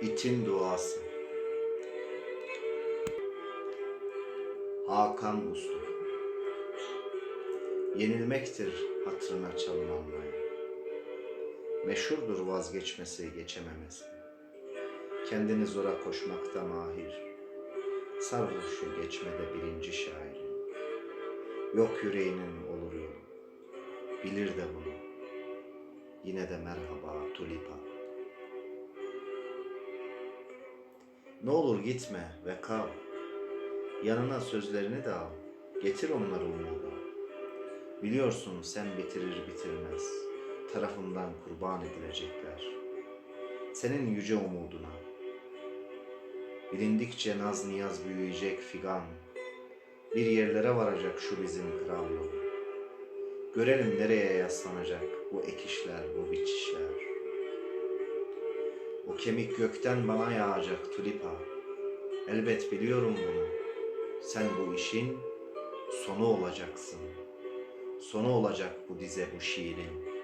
İtin duası. Hakan Uslu. Yenilmektir hatırına çalınanların. Meşhurdur vazgeçmesi geçememesi. Kendini zora koşmakta mahir. Sarhoşu geçmede birinci şair. Yok yüreğinin olur yolu. Bilir de bunu. Yine de merhaba tulipa. Ne olur gitme ve kal. Yanına sözlerini de al. Getir onları umuda. Biliyorsun sen bitirir bitirmez. Tarafından kurban edilecekler. Senin yüce umuduna. Bilindikçe naz niyaz büyüyecek figan. Bir yerlere varacak şu bizim kral yolu. Görelim nereye yaslanacak bu ekişler, bu biçişler. O kemik gökten bana yağacak tulipa. Elbet biliyorum bunu. Sen bu işin sonu olacaksın. Sonu olacak bu dize bu şiirin.